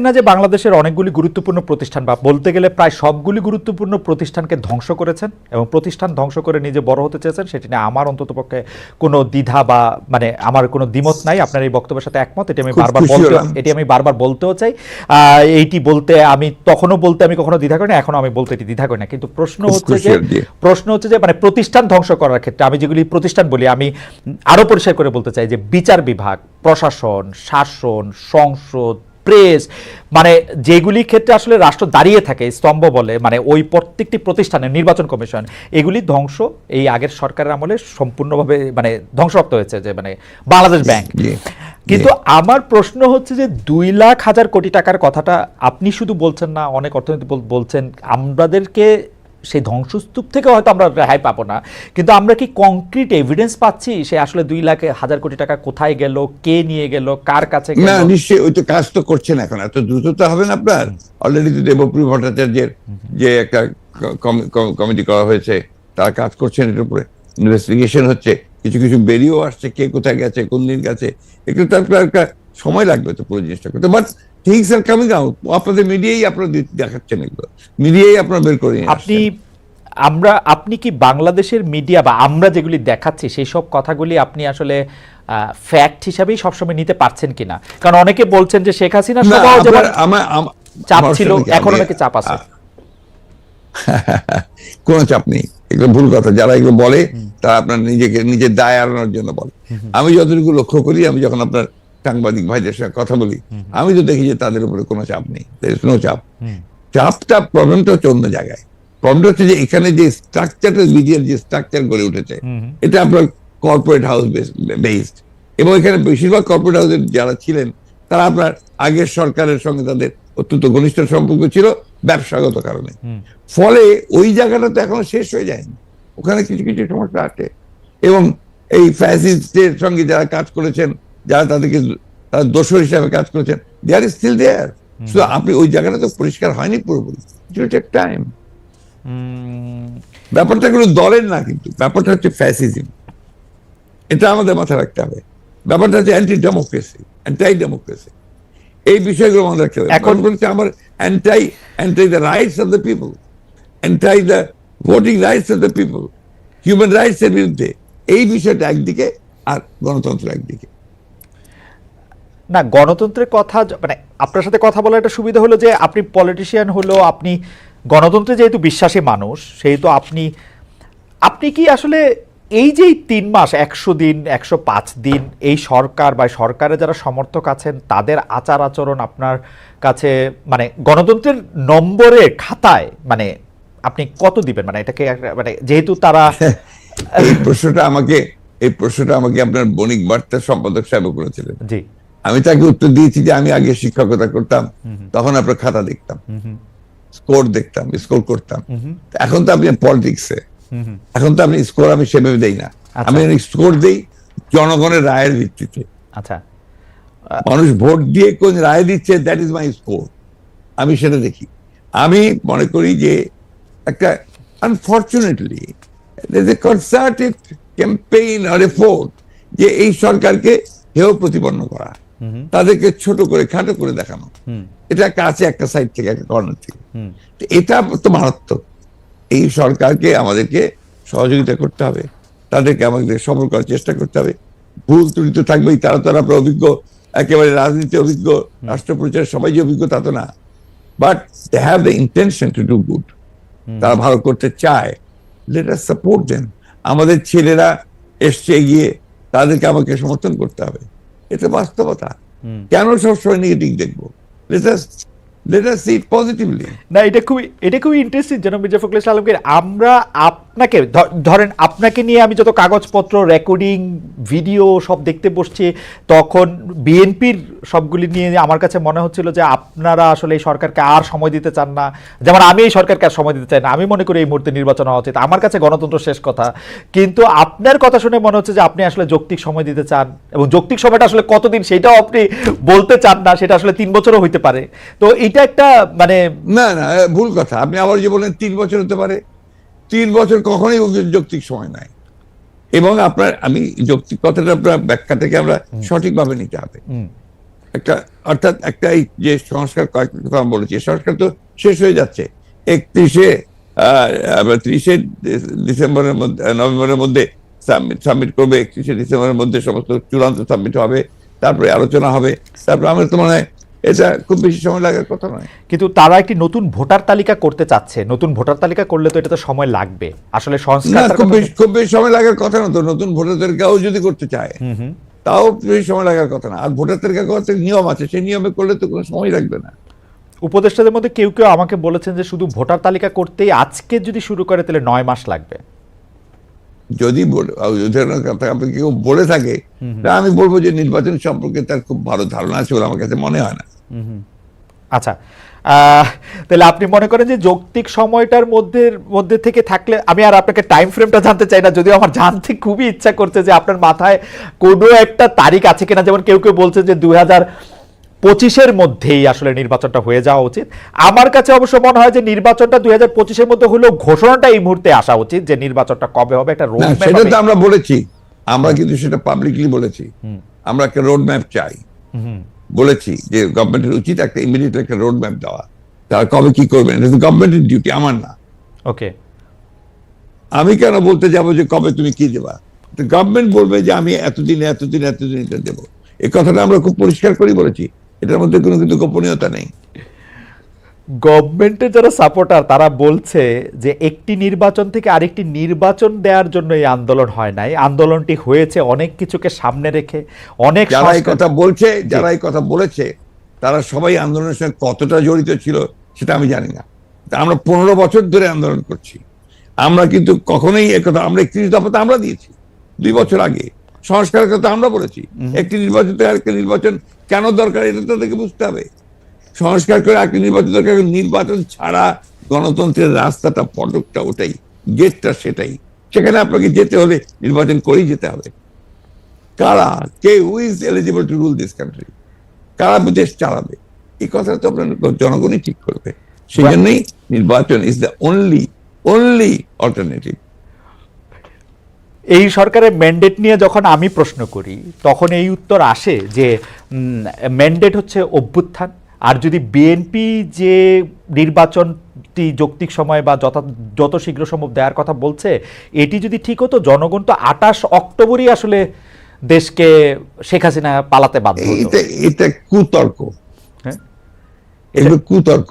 না যে বাংলাদেশের অনেকগুলি গুরুত্বপূর্ণ প্রতিষ্ঠান বা বলতে গেলে প্রায় সবগুলি গুরুত্বপূর্ণ প্রতিষ্ঠানকে ধ্বংস করেছেন এবং প্রতিষ্ঠান ধ্বংস করে নিজে বড় হতে চেয়েছেন সেটি নিয়ে আমার অন্ততপক্ষে কোনো দ্বিধা বা মানে আমার কোনো দ্বিমত নাই। আপনার এই বক্তব্যের সাথে একমত এটি আমি বারবার বলতে এটি আমি বারবার বলতেও চাই। আহ, এইটি বলতে আমি তখনও বলতে আমি কখনো দ্বিধা করি না এখনও আমি বলতে এটি দ্বিধা করি না। কিন্তু প্রশ্ন হচ্ছে যে প্রশ্ন হচ্ছে যে মানে প্রতিষ্ঠান ধ্বংস করার ক্ষেত্রে আমি যেগুলি প্রতিষ্ঠান বলি আমি আরও পরিষ্কার করে বলতে চাই যে বিচার বিভাগ প্রশাসন শাসন সংসদ প্রেস মানে যেগুলি ক্ষেত্রে আসলে রাষ্ট্র দাঁড়িয়ে থাকে স্তম্ভ বলে মানে ওই প্রত্যেকটি প্রতিষ্ঠানের নির্বাচন কমিশন এগুলি ধ্বংস এই আগের সরকারের আমলে সম্পূর্ণভাবে মানে ধ্বংসপ্রাপ্ত হয়েছে যে মানে বাংলাদেশ ব্যাংক। কিন্তু আমার প্রশ্ন হচ্ছে যে দুই লাখ হাজার কোটি টাকার কথাটা আপনি শুধু বলছেন না অনেক অর্থনীতি বলছেন আমাদেরকে সেই ধ্বংসস্তূপ থেকে হয়তো আমরা রেহাই পাবো না। কিন্তু আমরা কি কংক্রিট এভিডেন্স পাচ্ছি সে আসলে দুই লাখ হাজার কোটি টাকা কোথায় গেল কে নিয়ে গেল কার কাছে গেল? না নিশ্চয়ই ওই তো কাজ তো করছেন এখন। এত দ্রুত তো হবে না আপনার? অলরেডি তো দেবপ্রিয় ভট্টাচার্যের যে একটা কমিটি করা হয়েছে তারা কাজ করছেন এর উপরে। ইনভেস্টিগেশন হচ্ছে কিছু কিছু বেরিয়েও আসছে কে কোথায় গেছে কোন দিন গেছে। একটু তার একটা সময় লাগবে তো পুরো জিনিসটা করতে। But things are coming out আপনাদের মিডিয়াই আপনারা দেখাচ্ছেন এগুলো। মিডিয়াই আপনারা বের করে আপনি আমরা আপনি কি বাংলাদেশের মিডিয়া বা আমরা যেগুলি দেখাচ্ছি সেই সব কথাগুলি আপনি আসলে ফ্যাক্ট হিসাবেই সবসময় নিতে পারছেন কিনা? কারণ অনেকে বলছেন যে শেখ হাসিনা চাপ ছিল এখন আপনি- নাকি চাপ আছে। কোনো চাপ নেই। এগুলো ভুল কথা। যারা এগুলো বলে তারা আপনার নিজেকে নিজের দায় আড়ানোর জন্য বলে। আমি যতটুকু লক্ষ্য করি আমি যখন আপনার সাংবাদিক ভাইদের সঙ্গে কথা বলি আমি তো দেখি যে তাদের উপরে কোনো চাপ নেই নো চাপ। চাপটা প্রবলেমটা হচ্ছে অন্য জায়গায়। প্রবলেমটা হচ্ছে যে এখানে যে স্ট্রাকচারটা মিডিয়ার যে স্ট্রাকচার গড়ে উঠেছে এটা আপনার কর্পোরেট হাউস বেসড এবং এখানে বেশিরভাগ কর্পোরেট হাউসের যারা ছিলেন তারা আপনার আগের সরকারের সঙ্গে তাদের অত্যন্ত ঘনিষ্ঠ সম্পর্ক ছিল ব্যবসাগত কারণে। ফলে ওই জায়গাটা তো এখনও শেষ হয়ে যায়নি। ওখানে কিছু কিছু সমস্যা আছে। এবং এই ফ্যাসিস্টের সঙ্গে যারা কাজ করেছেন যারা তাদেরকে তারা দোষর হিসাবে কাজ করেছেন দে আর স্টিল দেয়ার শুধু আপনি ওই জায়গাটা তো পরিষ্কার হয়নি পুরোপুরি। টাইম ব্যাপারটা কোনো দলের না কিন্তু ব্যাপারটা হচ্ছে ফ্যাসিজম এটা আমাদের মাথায় রাখতে হবে। ব্যাপারটা হচ্ছে অ্যান্টি ডেমোক্রেসি অ্যান্টাই ডেমোক্রেসি এই বিষয়গুলো আমাদের রাখতে হবে। এখন- এখন বলছে আমার anti anti the rights of the people anti the voting rights of the people human rights এর বিরুদ্ধে। এই বিষয়টা একদিকে আর গণতন্ত্র একদিকে। না গণতন্ত্রের কথা মানে আপনার সাথে কথা বলার একটা সুবিধা হলো যে আপনি পলিটিশিয়ান হলো আপনি গণতন্ত্রে যেহেতু বিশ্বাসী মানুষ সেহেতু আপনি আপনি কি আসলে এই যে তিন মাস একশো দিন একশো পাঁচ দিন এই সরকার বা সরকারের যারা সমর্থক আছেন তাদের আচার আচরণ আপনার কাছে মানে গণতন্ত্রের নম্বরের খাতায় মানে আপনি কত দিবেন? মানে এটাকে মানে যেহেতু তারা এই প্রশ্নটা আমাকে এই প্রশ্নটা আমাকে আপনার বণিক বার্তার সম্পাদক সাহেব করেছিলেন। জি। আমি তাকে উত্তর দিয়েছি যে আমি আগে শিক্ষকতা করতাম তখন আপনার খাতা দেখতাম স্কোর দেখতাম স্কোর করতাম। এখন তো আপনি পলিটিক্সে। এখন তো আপনি স্কোর আমি সেভাবে দেই না। আচ্ছা। আমি স্কোর দেই জনগণের রায়ের ভিত্তিতে। আচ্ছা। মানুষ ভোট দিয়ে কোন রায় দিচ্ছে দ্যাট ইজ মাই স্কোর আমি সেটা দেখি। আমি মনে করি যে একটা আনফর্চুনেটলি কনসার্টেড ক্যাম্পেইন আর এফোর্ট যে এই সরকারকে হেয় প্রতিপন্ন করা। তাদেরকে ছোট করে খাটো করে দেখানো। এটা একটা আছে একটা সাইড থেকে একটা কর্নার থেকে। তো এটা তো মারাত্মক। এই সরকারকে আমাদেরকে সহযোগিতা করতে হবে। তাদেরকে আমাদের সফল করার চেষ্টা করতে হবে। ভুল ত্রুটি তো থাকবেই তারা তো আপনার অভিজ্ঞ। একেবারে রাজনীতি অভিজ্ঞ রাষ্ট্রপ্রচার সবাই যে অভিজ্ঞ তা তো না। But they have the intention to do good তারা ভালো করতে চায়। লেট আস সাপোর্ট দেন আমাদের ছেলেরা এসছে এগিয়ে তাদেরকে আমাকে সমর্থন করতে হবে। এটা বাস্তবতা। কেন সবসময় নেগেটিভ দেখব? সি পজিটিভলি না এটা খুবই এটা খুবই ইন্টারেস্টিং জনাব মির্জা ফখরুল ইসলাম আলমগীর। আমরা আপনাকে ধরেন আপনাকে নিয়ে আমি যত কাগজপত্র রেকর্ডিং ভিডিও সব দেখতে বসছি, তখন বিএনপির সবগুলি নিয়ে আমার কাছে মনে হচ্ছিল যে আপনারা আসলে এই সরকারকে আর সময় দিতে চান না। যেমন আমি এই সরকারকে আর সময় দিতে চাই না। আমি মনে করি এই মুহূর্তে নির্বাচন হওয়া উচিত। আমার কাছে গণতন্ত্র শেষ কথা। কিন্তু আপনার কথা শুনে মনে হচ্ছে যে আপনি আসলে যৌক্তিক সময় দিতে চান এবং যৌক্তিক সময়টা আসলে কতদিন সেটাও আপনি বলতে চান না, সেটা আসলে তিন বছরও হইতে পারে। তো এটা একটা মানে না না ভুল কথা। আপনি আবার যে বলেন তিন বছর হতে পারে। তিন বছর কখনোই যৌক্তিক সময় নাই। এবং আপনার আমি যৌক্তিক কথাটা আপনার ব্যাখ্যাটাকে আমরা সঠিকভাবে নিতে হবে। একটা অর্থাৎ একটা এই যে সংস্কার কয়েকটা কথা বলেছি সংস্কার তো শেষ হয়ে যাচ্ছে। একত্রিশে ত্রিশে ডিসেম্বরের মধ্যে নভেম্বরের মধ্যে সাবমিট সাবমিট করবে একত্রিশে ডিসেম্বরের মধ্যে সমস্ত চূড়ান্ত সাবমিট হবে তারপরে আলোচনা হবে। তারপরে আমার তো মনে হয় এটা খুব বেশি সময় লাগার কথা নয়। কিন্তু তারা একটি নতুন ভোটার তালিকা করতে চাচ্ছে। নতুন ভোটার তালিকা করলে তো এটা তো সময় লাগবে। আসলে সংস্কার খুব বেশি খুব বেশি সময় লাগার কথা না তো। নতুন ভোটার তালিকাও যদি করতে চায় তাও বেশি সময় লাগার কথা না। আর ভোটার তালিকা করতে নিয়ম আছে। সেই নিয়মে করলে তো কোনো সময় লাগবে না। উপদেষ্টাদের মধ্যে কেউ কেউ আমাকে বলেছেন যে শুধু ভোটার তালিকা করতেই আজকে যদি শুরু করে তাহলে নয় মাস লাগবে। যদি ওনার কথা কেউ বলে থাকে তা আমি বলব যে নির্বাচন সম্পর্কে তার খুব ভালো ধারণা আছে বলে আমার কাছে মনে হয় না। আচ্ছা তাহলে আপনি মনে করেন যে যৌক্তিক সময়টার মধ্যে মধ্যে থেকে থাকলে আমি আর আপনাকে টাইম ফ্রেমটা জানতে চাই না যদিও আমার জানতে খুবই ইচ্ছা করছে যে আপনার মাথায় কোনো একটা তারিখ আছে কিনা যেমন কেউ কেউ বলছে যে দুই হাজার পঁচিশের মধ্যেই আসলে নির্বাচনটা হয়ে যাওয়া উচিত। আমার কাছে অবশ্য মনে হয় যে নির্বাচনটা দুই হাজার পঁচিশের মধ্যে হলেও ঘোষণাটা এই মুহূর্তে আসা উচিত যে নির্বাচনটা কবে হবে একটা রোড সেটা তো আমরা বলেছি। আমরা কিন্তু সেটা পাবলিকলি বলেছি। আমরা একটা রোড ম্যাপ চাই বলেছি যে গভর্নমেন্টের উচিত একটা ইমিডিয়েট একটা রোড ম্যাপ দেওয়া। তারা কবে কি করবেন এটা তো গভর্নমেন্টের ডিউটি আমার না। ওকে। আমি কেন বলতে যাব যে কবে তুমি কি দেবা? গভর্নমেন্ট বলবে যে আমি এতদিন এতদিন এতদিন এটা দেবো। এই কথাটা আমরা খুব পরিষ্কার করে বলেছি। এটার মধ্যে কোনো কিন্তু গোপনীয়তা নেই। গভর্নমেন্টের যারা সাপোর্টার তারা বলছে যে একটি নির্বাচন থেকে আরেকটি নির্বাচন দেওয়ার জন্য এই আন্দোলন হয় নাই। আন্দোলনটি হয়েছে অনেক কিছুকে সামনে রেখে অনেক যারা এই কথা বলছে যারা এই কথা বলেছে তারা সবাই আন্দোলনের সঙ্গে কতটা জড়িত ছিল সেটা আমি জানি না। আমরা পনেরো বছর ধরে আন্দোলন করছি। আমরা কিন্তু কখনোই একথা আমরা একত্রিশ দফা তো আমরা দিয়েছি। দুই বছর আগে। সংস্কারের কথা আমরা বলেছি। একটি নির্বাচন আরেকটি নির্বাচন কেন দরকার এটা তাদেরকে বুঝতে হবে। সংস্কার করে আরেকটি নির্বাচন দরকার নির্বাচন ছাড়া গণতন্ত্রের রাস্তাটা পটকটা ওটাই গেটটা সেটাই। সেখানে আপনাকে যেতে হলে নির্বাচন করেই যেতে হবে। কারা কে who is eligible to rule this country কারা দেশ চালাবে? এই কথাটা তো আপনার জনগণই ঠিক করবে। সেই জন্যই নির্বাচন is the only only alternative এই সরকারের ম্যান্ডেট নিয়ে যখন আমি প্রশ্ন করি তখন এই উত্তর আসে যে ম্যান্ডেট হচ্ছে অভ্যুত্থান। আর যদি বিএনপি যে নির্বাচনটি যৌক্তিক সময় বা যত যত শীঘ্র সম্ভব দেওয়ার কথা বলছে এটি যদি ঠিক হতো জনগণ তো আঠাশ অক্টোবরই আসলে দেশকে শেখ হাসিনা পালাতে বাধ্য এটা এটা কুতর্ক। হ্যাঁ? এগুলো কুতর্ক।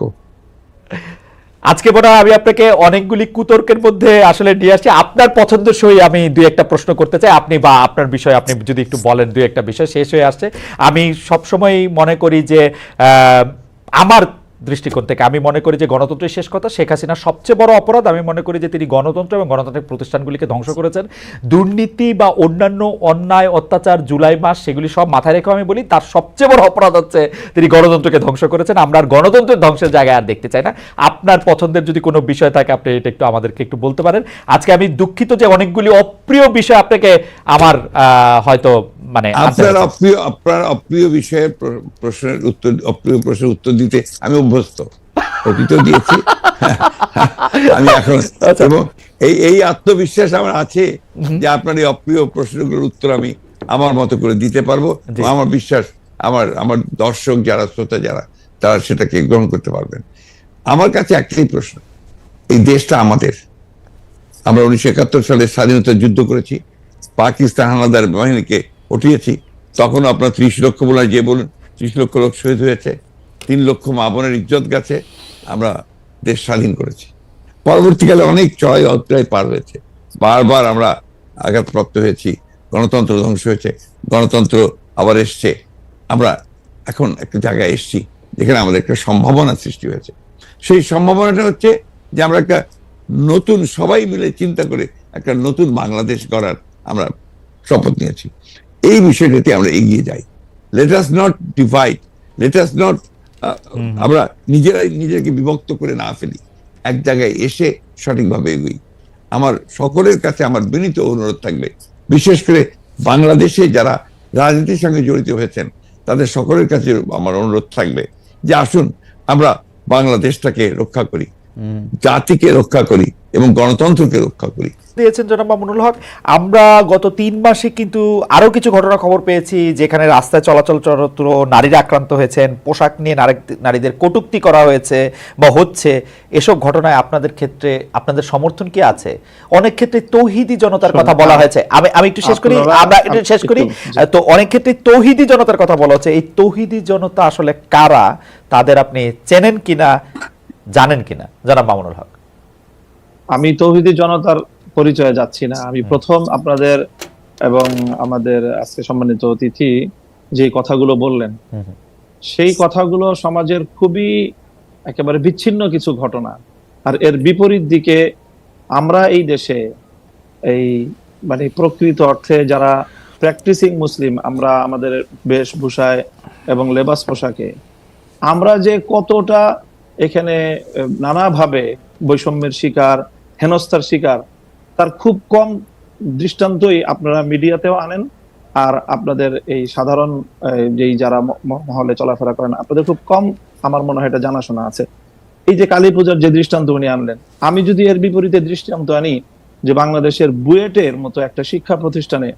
আজকে মনে আমি আপনাকে অনেকগুলি কুতর্কের মধ্যে আসলে নিয়ে আসছি। আপনার পছন্দসই আমি দুই একটা প্রশ্ন করতে চাই। আপনি বা আপনার বিষয় আপনি যদি একটু বলেন দুই একটা বিষয়, শেষ হয়ে আসছে। আমি সবসময় মনে করি যে আমার দৃষ্টিকোণ থেকে। আমি মনে করি যে গণতন্ত্রের শেষ কথা শেখ হাসিনার সবচেয়ে বড় অপরাধ। আমি মনে করি যে তিনি গণতন্ত্র এবং গণতান্ত্রিক প্রতিষ্ঠানগুলিকে ধ্বংস করেছেন। দুর্নীতি বা অন্যান্য অন্যায় অত্যাচার জুলাই মাস সেগুলি সব মাথায় রেখে আমি বলি তার সবচেয়ে বড় অপরাধ হচ্ছে তিনি গণতন্ত্রকে ধ্বংস করেছেন। আমরা আর গণতন্ত্রের ধ্বংসের জায়গায় আর দেখতে চাই না। আপনার পছন্দের যদি কোনো বিষয় থাকে আপনি এটা একটু আমাদেরকে একটু বলতে পারেন। আজকে আমি দুঃখিত যে অনেকগুলি অপ্রিয় বিষয় আপনাকে আমার আহ, হয়তো মানে আপনার অপ্রিয় আপনার অপ্রিয় বিষয়ের প্রশ্নের উত্তর অপ্রিয় প্রশ্নের উত্তর দিতে আমি অভ্যস্ত অতীতও দিয়েছি। আমি এখন আচ্ছা। এবং এই এই আত্মবিশ্বাস আমার আছে যে আপনার এই অপ্রিয় প্রশ্নগুলোর উত্তর আমি আমার মতো করে দিতে পারব। আমার বিশ্বাস আমার আমার দর্শক যারা শ্রোতা যারা তারা সেটাকে গ্রহণ করতে পারবেন। আমার কাছে একটাই প্রশ্ন এই দেশটা আমাদের। আমরা উনিশশো একাত্তর সালে স্বাধীনতা যুদ্ধ করেছি পাকিস্তান হানাদার বাহিনীকে উঠিয়েছি তখন আপনার ত্রিশ লক্ষ বলে যে বলুন ত্রিশ লক্ষ লোক শহীদ হয়েছে। তিন লক্ষ মা বোনের ইজ্জত গেছে, আমরা দেশ স্বাধীন করেছি। পরবর্তীকালে অনেক চড়াই অধ্যায় পার হয়েছে। বারবার আমরা আঘাতপ্রাপ্ত হয়েছি, গণতন্ত্র ধ্বংস হয়েছে, গণতন্ত্র আবার এসছে। আমরা এখন একটা জায়গায় এসছি, যেখানে আমাদের একটা সম্ভাবনা সৃষ্টি হয়েছে। সেই সম্ভাবনাটা হচ্ছে যে আমরা একটা নতুন, সবাই মিলে চিন্তা করে একটা নতুন বাংলাদেশ গড়ার আমরা শপথ নিয়েছি। এই বিষয়টাতে আমরা এগিয়ে যাই। Let us not divide let us not আমরা নিজেরাই নিজেকে বিভক্ত করে না ফেলি। এক জায়গায় এসে সঠিকভাবে এগোই। আমার সকলের কাছে আমার বিনীত অনুরোধ থাকবে বিশেষ করে বাংলাদেশে যারা রাজনীতির সঙ্গে জড়িত হয়েছেন তাদের সকলের কাছে আমার অনুরোধ থাকবে যে আসুন আমরা বাংলাদেশটাকে রক্ষা করি। জাতিকে রক্ষা করি এবং গণতন্ত্রকে রক্ষা করি। দিয়েছেন জনাব মামুনুল হক। আমরা গত তিন মাসে কিন্তু আরও কিছু ঘটনা খবর পেয়েছি যেখানে রাস্তায় চলাচল চরত্র নারীরা আক্রান্ত হয়েছেন পোশাক নিয়ে নারী- নারীদের কটুক্তি করা হয়েছে বা হচ্ছে। এসব ঘটনায় আপনাদের ক্ষেত্রে আপনাদের সমর্থন কি আছে? অনেক ক্ষেত্রে তৌহিদি জনতার কথা বলা হয়েছে। আমি আমি একটু শেষ করি আমরা একটু শেষ করি। তো অনেক ক্ষেত্রে তৌহিদি জনতার কথা বলা হচ্ছে। এই তৌহিদি জনতা আসলে কারা? তাদের আপনি চেনেন কিনা? জানেন কিনা? জনাব মামুনুল হক। আমি তৌহিদি জনতার পরিচয়ে যাচ্ছি না। আমি প্রথম আপনাদের এবং আমাদের আজকে সম্মানিত অতিথি যে কথাগুলো বললেন। সেই কথাগুলো সমাজের খুবই একেবারে বিচ্ছিন্ন কিছু ঘটনা। আর এর বিপরীত দিকে আমরা এই দেশে এই মানে প্রকৃত অর্থে যারা প্র্যাকটিসিং মুসলিম আমরা আমাদের বেশভূষায় এবং লেবাস পোশাকে আমরা যে কতটা এখানে নানাভাবে বৈষম্যের শিকার, হেনস্থার শিকার, তার খুব কম দৃষ্টান্তই আপনারা মিডিয়াতেও আনেন। আর আপনাদের এই সাধারণ যেই যারা মহলে চলাফেরা করেন, আপনাদের খুব কম আমার মনে হয় এটা জানাশোনা আছে। এই যে কালী পূজার যে দৃষ্টান্ত উনি আনলেন, আমি যদি এর বিপরীতে দৃষ্টান্ত আনি যে বাংলাদেশের বুয়েটের মতো একটা শিক্ষা প্রতিষ্ঠানে,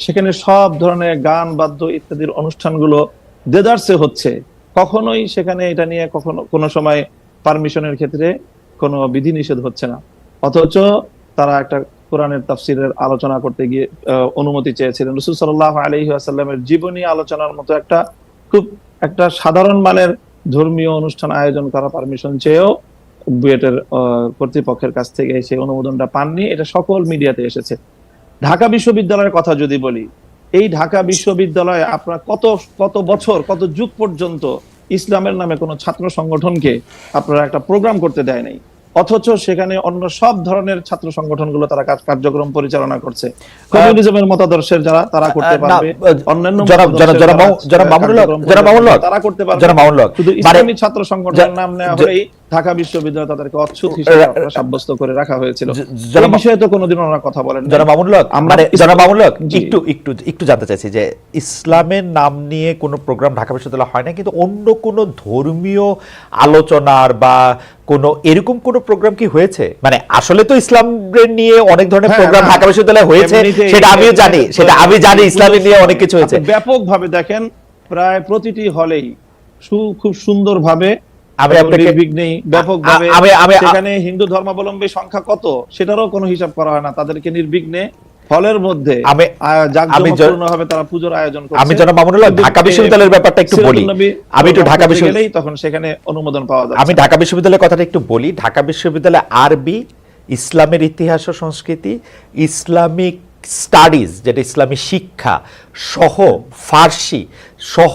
সেখানে সব ধরনের গান, বাদ্য ইত্যাদির অনুষ্ঠানগুলো দেদারসে হচ্ছে কখনোই সেখানে এটা নিয়ে কখনো, কোনো সময় পারমিশনের ক্ষেত্রে কোনো বিধিনিষেধ হচ্ছে না। অথচ তারা একটা কোরআনের তাফসিরের আলোচনা করতে গিয়ে অনুমতি চেয়েছিলেন। রসুল সাল্লাহ আলহি আসাল্লামের জীবনী আলোচনার মতো একটা খুব একটা সাধারণ মানের ধর্মীয় অনুষ্ঠান আয়োজন করা পারমিশন চেয়েও বুয়েটের কর্তৃপক্ষের কাছ থেকে সেই অনুমোদনটা পাননি। এটা সকল মিডিয়াতে এসেছে। ঢাকা বিশ্ববিদ্যালয়ের কথা যদি বলি এই ঢাকা বিশ্ববিদ্যালয়ে আপনার কত কত বছর কত যুগ পর্যন্ত ইসলামের নামে কোনো ছাত্র সংগঠনকে আপনারা একটা প্রোগ্রাম করতে দেয় নাই? অথচ সেখানে অন্য সব ধরনের ছাত্র সংগঠনগুলো তারা কার্যক্রম পরিচালনা করছে। কমিউনিজমের মতাদর্শের যারা তারা করতে পারবে। অন্যান্য যারা, হক, তারা করতে পারবে। মামুনুল হক, শুধু ইসলামী ছাত্র সংগঠনের নাম নেওয়া হলেই ঢাকা বিশ্ববিদ্যালয় তাদেরকে অচ্ছুত হিসেবে সাব্যস্ত করে রাখা হয়েছিল। এই বিষয়ে তো কোনোদিন ওনারা কথা বলেন মামুনুল হক, আমরা মানে ইস- জনাব হক, একটু একটু একটু জানতে চাইছি যে ইসলামের নাম নিয়ে কোনো প্রোগ্রাম ঢাকা বিশ্ববিদ্যালয় হয় না কিন্তু অন্য কোনো ধর্মীয় আলোচনার বা কোনো এরকম কোনো প্রোগ্রাম কি হয়েছে? মানে আসলে তো ইসলামের নিয়ে অনেক ধরনের হ্যাঁ, প্রোগ্রাম। ঢাকা বিশ্ববিদ্যালয়ে হয়েছে সেটা আমিও জানি সেটা আমি জানি ইসলামের নিয়ে অনেক কিছু হয়েছে। ব্যাপকভাবে দেখেন প্রায় প্রতিটি হলেই সু- খুব সুন্দর ভাবে আমি আপনাকে- ব্যাপকভাবে আমি- সেখানে হিন্দু ধর্মাবলম্বী সংখ্যা কত? সেটারও কোনো হিসাব করা হয় না। তাদেরকে নির্বিঘ্নে হলের মধ্যে আমি- আ- জাঁকজমকপূর্ণভাবে তারা পুজোর আয়োজন করছে। আমি জনাব মামুনুল ঢাকা বিশ্ববিদ্যালয়ের ব্যাপারটা একটু বলি। আমি একটু ঢাকা বিশ্ববিদ্যালয়- তখন সেখানে অনুমোদন পাওয়া যায় আমি ঢাকা বিশ্ববিদ্যালয়ের কথাটা একটু বলি। ঢাকা বিশ্ববিদ্যালয় আরবি ইসলামের ইতিহাস ও সংস্কৃতি ইসলামিক স্টাডিজ যেটা ইসলামী শিক্ষা সহ ফার্সি সহ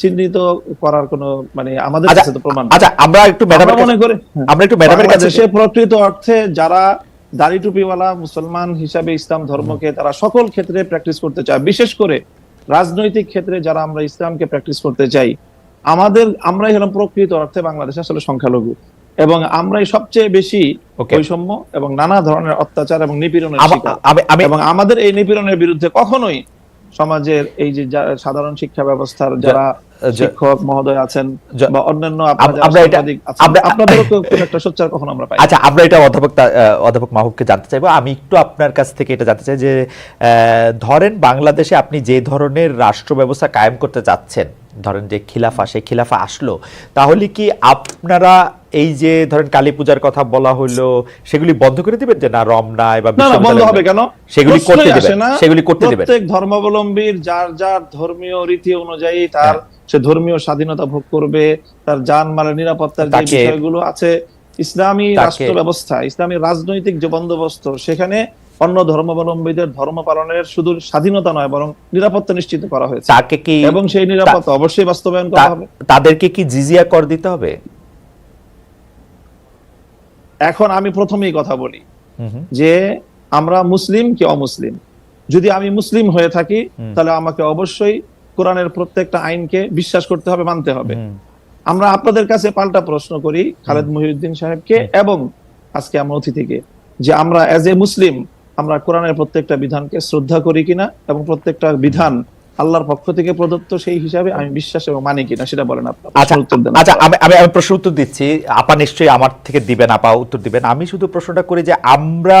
চিহ্নিত করার কোনো মানে আমাদের আচ্ছা কাছে তো প্রমাণ আচ্ছা আমরা একটু ম্যাডামের মনে করি আমরা একটু ম্যাডামের কাছে বাংলাদেশে প্রকৃত অর্থে যারা দাড়ি টুপিওয়ালা মুসলমান হিসাবে ইসলাম ধর্মকে তারা সকল ক্ষেত্রে প্র্যাকটিস করতে চায়। বিশেষ করে রাজনৈতিক ক্ষেত্রে যারা আমরা ইসলামকে প্র্যাকটিস করতে চাই আমাদের আমরাই হলাম প্রকৃত অর্থে বাংলাদেশ আসলে সংখ্যালঘু। এবং আমরাই সবচেয়ে বেশি. বৈষম্য এবং নানা ধরনের অত্যাচার এবং নিপীড়নের এবং আমাদের এই নিপীড়নের বিরুদ্ধে কখনোই সমাজের এই যে সাধারণ শিক্ষা ব্যবস্থার যারা শিক্ষক মহোদয় আছেন বা অন্যান্য আমরা এটা- আপনাদেরও খুব একটা সোচ্চার কখনো আমরা পাই আচ্ছা আমরা এটা অধ্যাপক অধ্যাপক মাহবুবকে জানতে চাইব। আমি একটু আপনার কাছ থেকে এটা জানতে চাই যে আহ, ধরেন বাংলাদেশে আপনি যে ধরনের রাষ্ট্র ব্যবস্থা কায়েম করতে চাচ্ছেন ধরেন যে খিলাফা সেই খিলাফা আসলো তাহলে কি আপনারা এই যে ধরেন কালী পূজার কথা বলা হলো সেগুলি বন্ধ করে দিবেন যে না রমনায় বা না বন্ধ হবে কেন? সেগুলি করতে দিবেন। সেগুলি করতে দিবেন। প্রত্যেক ধর্মাবলম্বীর যার যার ধর্মীয় রীতি অনুযায়ী তার হ্যাঁ। সে ধর্মীয় স্বাধীনতা ভোগ করবে তার জান মালের নিরাপত্তার যে বিষয়গুলো আছে ইসলামী রাষ্ট্র ব্যবস্থা ইসলামী রাজনৈতিক যে বন্দোবস্ত সেখানে অন্য ধর্মাবলম্বীদের ধর্ম পালনের শুধু স্বাধীনতা নয় বরং নিরাপত্তা নিশ্চিত করা হয়েছে। তাকে কি এবং সেই নিরাপত্তা অবশ্যই বাস্তবায়ন করা হবে। তাদেরকে কি জিজিয়া কর দিতে হবে? এখন আমি প্রথমেই কথা বলি। যে আমরা মুসলিম কি অমুসলিম? যদি আমি মুসলিম হয়ে থাকি তাহলে আমাকে অবশ্যই কোরআনের প্রত্যেকটা আইনকে বিশ্বাস করতে হবে মানতে হবে। আমরা আপনাদের কাছে পাল্টা প্রশ্ন করি খালেদ মহিউদ্দিন সাহেবকে এবং আজকে আমরা অতিথিকে যে আমরা এজ এ মুসলিম আমরা কোরআনের প্রত্যেকটা বিধানকে শ্রদ্ধা করি কিনা এবং প্রত্যেকটা বিধান আল্লাহর পক্ষ থেকে প্রদত্ত সেই হিসাবে আমি বিশ্বাস এবং মানি কিনা সেটা বলেন আপনি। আচ্ছা উত্তর দেন। আচ্ছা আমি আমি আমি প্রশ্ন উত্তর দিচ্ছি। আপা নিশ্চয়ই আমার থেকে দিবেন আপা উত্তর দিবেন। আমি শুধু প্রশ্নটা করি যে আমরা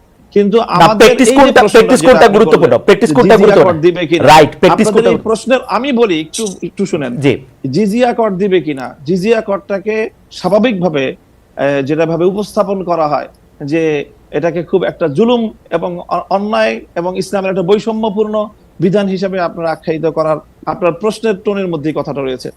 কিন্তু আমাদের কোনটা- কোনটা গুরুত্বপূর্ণ? কোনটা গুরুত্বপূর্ণ? এই প্রশ্নের আমি বলি একটু একটু শুনেন। জি। জিজিয়া কর দিবে কিনা? জিজিয়া করটাকে স্বাভাবিকভাবে যেটা ভাবে উপস্থাপন করা হয় যে এটাকে খুব একটা জুলুম এবং অন্যায় এবং ইসলামের একটা বৈষম্যপূর্ণ বিধান হিসেবে আপনার আখ্যায়িত করার আপনার প্রশ্নের টোনের মধ্যে কথাটা রয়েছে।